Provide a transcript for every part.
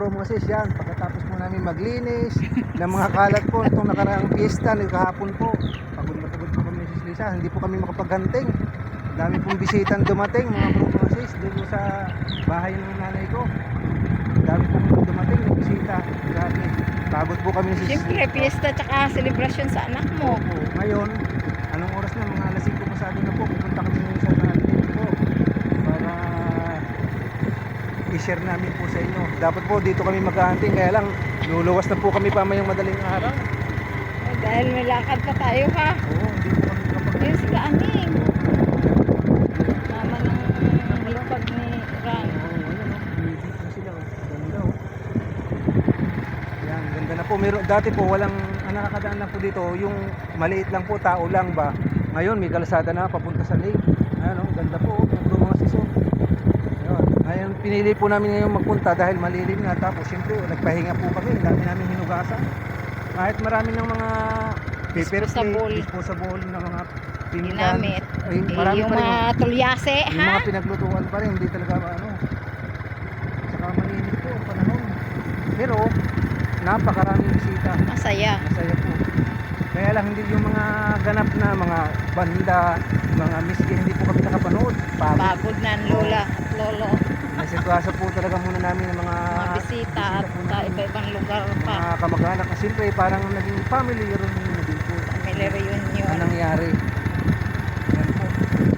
bro mga sis, yan. Pagkatapos po namin maglinis ng mga kalat po itong nakaraang piyesta, ng kahapon po. Pagod na pagod po kami sis Lisa, hindi po kami makapaghanting. Ang Dami pong bisitang dumating mga bro mga sis, doon po sa bahay ng nanay ko. Dami pong dumating ng bisita. Grabe. Pagod po kami sis. Siyempre, fiesta tsaka celebration sa anak mo. Opo. Ngayon, anong oras na? Mga alas 5 pasado na po. Pupunta kami ngayon sa natin po. Para i-share namin po sa inyo. Dapat po dito kami maghahunting. Kaya lang, luluwas na po kami pamayang madaling araw. Eh, dahil may lakad pa tayo ha. Oo, po kami kapag... Ayun sila aning. Mama ng malipag ni Ran. Oo, ayun oh. Bibit na sila oh. Ganda oh. Yan, ganda na po. Meron, dati po walang, ang nakakadaan lang po dito, yung maliit lang po, tao lang ba. Ngayon, may kalsada na papunta sa lake. Ayan oh, ganda po oh. Puro mga siso. Ayun. Ngayon, pinili po namin ngayon magpunta dahil malilim nga. Tapos, siyempre, nagpahinga po kami. Dami namin hinugasan. Kahit marami ng mga paper Disposable. plate, disposable na mga pinggan. Ginamit. Ay, marami yung pa rin. mga tulyase Yung ha. mga pinaglutuan pa rin, hindi talaga ano. Saka mainit po ang panahon. Pero, napakaraming bisita. Masaya. Masaya po. Kaya lang hindi yung mga ganap na mga banda, mga miski, hindi po kami nakapanood. Pagod. Pagod na lola lolo. Nasipasa po talaga muna namin ng mga, Mga bisita at po sa namin. iba-ibang lugar pa. mga kamag-anak. Siyempre, parang naging family reunion na din po. Family reunion. Ang nangyari. Yan po.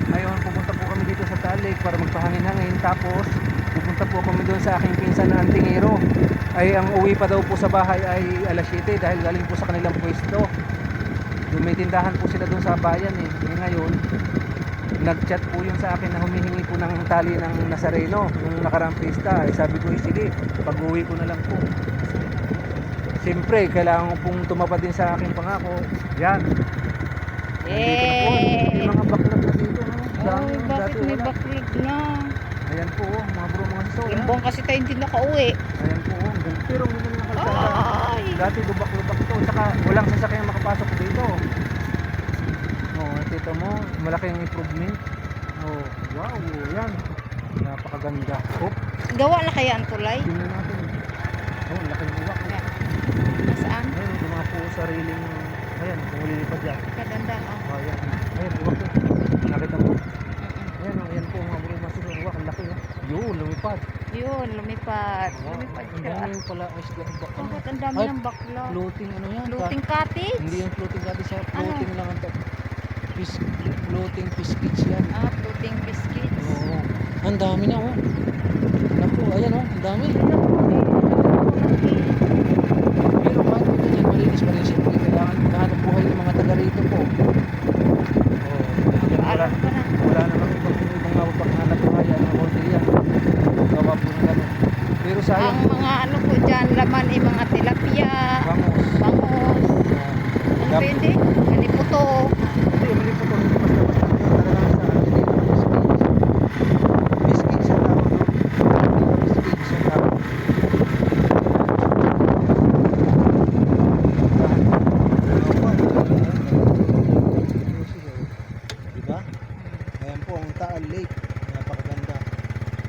Ngayon, pupunta po kami dito sa Talik para magpahangin-hangin. Tapos, pupunta po kami doon sa aking pinsan na Antingero. Ay, ang uwi pa daw po sa bahay ay alas 7 dahil galing po sa kanilang pwesto. Yung may tindahan po sila doon sa bayan eh. Eh ngayon, nag-chat po yun sa akin na humihingi po ng tali ng Nazareno nung nakarang pista. Eh, sabi ko, eh, sige, pag uwi ko na lang po. Siyempre, kailangan ko pong tumapad din sa aking pangako. Yan, Nandito na po. May mga backlog na dito. No? Dami, Oy, bakit Dati may wala. backlog na? Ayan po, oh, mga bro, mga siso. Buwan kasi tayo hindi nakauwi. Ayan po, oh. Pero hindi na kalsada. Ay! Dati lubak-lubak ito. Saka walang sasakyan makapasok dito. Oh, tito mo, malaking improvement. Oh, wow, yan. Napakaganda. Oh, Gawa na kaya ang tulay? tingnan natin. Oh, ang laking uwak. Yan. Nasaan? Ayun, mga po sariling, ayan, lumilipad yan. Kaganda, oh. Oh, ayan. Ayan, uwak po. Nakita mo? Ayan, oh, ayan po, mga bro, mga siso. Uwak, ang laki. Oh. Yun, lumipad. Yun, lumipad. Wow, Lumipad ang siya. dami pala ang baka. Bakit ang dami ng bakla? Floating ano yan? Floating cottage? Hindi yung floating siya. Ano? Floating lang ang fish, floating fish kits yan. Ah, floating biscuits. Oo. Ang dami na oh. Naku, ayan oh, ang dami. Pero kahit ito dyan, malinis pa rin siyempre. Kailangan kahanap buhay ng mga taga rito po. Oh, yan, wala, ka na. wala naman ibang ibang mapaghanap buhay. Ang konti yan. Gawa po gano'n. Pero Ang sayang, mga ano po dyan, laman ay mga tilapia, vamos. bangos, ano pwede? Mali po to.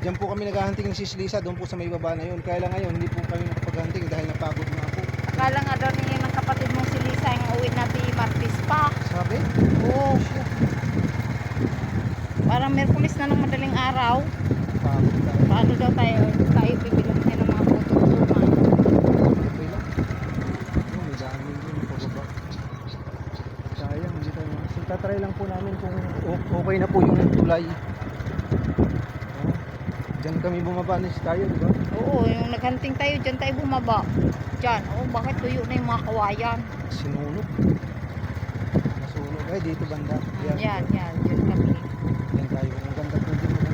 Diyan po kami naghahunting ng sislisa doon po sa may baba na yun. Kaya lang ngayon hindi po kami nakapag-hunting dahil napagod na ako. Akala nga daw niya ng kapatid mong si Lisa yung uwi natin Martis pa. Sabi? Oo. Parang Merkulis na ng madaling araw. Paano daw tayo, tayo bibilang tayo ng mga. Okay lang. Oh. Sayang, hindi tayo. So, tatry lang po namin kung okay na po yung tulay. Oh, Diyan kami bumaba na tayo, di ba? Oo, yung naghanting tayo, dyan tayo bumaba. Dyan, oh, bakit tuyo na yung mga kawayan? Sinunog. Ay, dito banda. Yan. Yan, yan, dyan kami. Yan tayo. Ang ganda po. Ang ganda.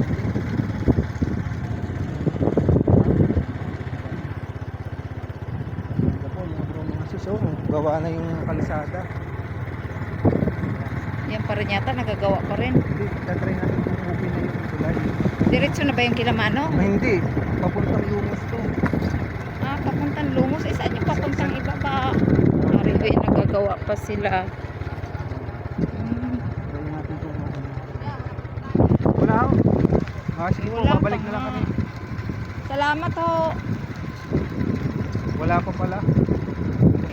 Po, mga bro, mga sis. Oh, gawa na yung kalsada. Yan pa rin yata, nagagawa pa rin. Hindi, tatry natin kung okay na yung tulay. Diretso na ba yung kilamano? Ah, hindi. Papuntang lumos to. Ah, papuntang Lumos. Eh, saan yung papuntang ibaba? Pare, eh, nagagawa pa sila. Hmm. Try natin kung ano. Wala ako. Ah, sige po, Wala babalik pa na lang nga. kami. Salamat ho. Wala pa pala.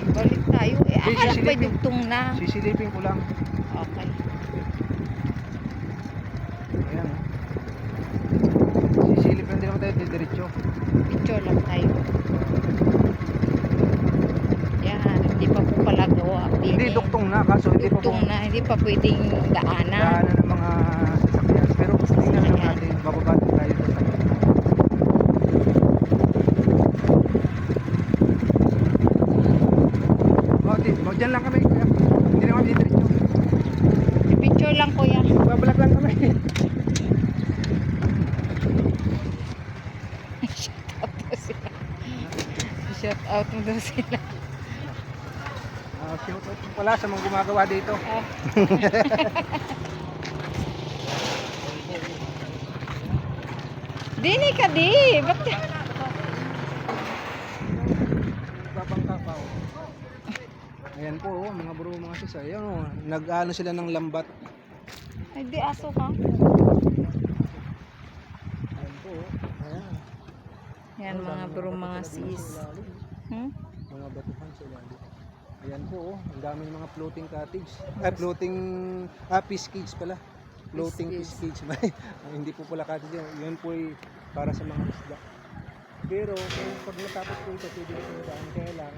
Balik tayo. Eh, Hindi, akala ko sisilipin. dugtong na. Sisilipin ko lang. Okay. Ayan. oh. Sisilip lang din naman tayo diretso. Picture lang tayo. Yan, hindi pa po pala gawa. Hindi, duktong na. Kaso hindi pa po na, hindi pa pwedeng daanan. daanan ng mga sasakyan. Lang Sasakyan. natin. Bababa tayo sa sakyan. Oh, di, oh, dyan lang kami. Kaya, Hindi naman diretso. Picture lang ko yan. Babalag lang kami. Shout out mo daw sila. Ah, shout out pala sa mga gumagawa dito. Ah. Dini ka di. Ba't ka? Babangka pa oh. Ayan po oh, mga bro, mga sis. Ayan oh, nag-ano sila ng lambat. Ay, di aso ka. Ayan po oh. Ayan. Yan mga bro, mga sis. Hmm? Mga batuhan sa ilalim. Ayan po oh, ang dami ng mga floating cottage. Ay, floating, ah, fish cage pala. Floating Fish cage. Ah, hindi po pala cottage yan. Yun po ay para sa mga isda. Pero kung pag natapos po ito, pwede ito daan. Kaya lang,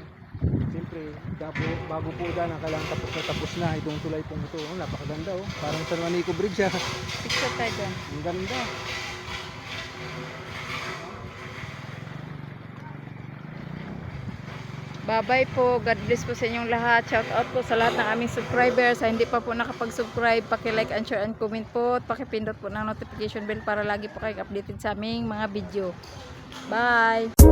siyempre, bago, bago po daan, ang kailangan tapos na tapos na itong tulay pong ito. Oh, napakaganda oh. Parang San Juanico Bridge ah. Picture tayo doon. Ang ganda. Bye-bye po. God bless po sa inyong lahat. Shout out po sa lahat ng aming subscribers. Sa hindi pa po nakapag-subscribe, paki-like and share and comment po. At paki-pindot po ng notification bell para lagi po kayong updated sa aming mga video. Bye!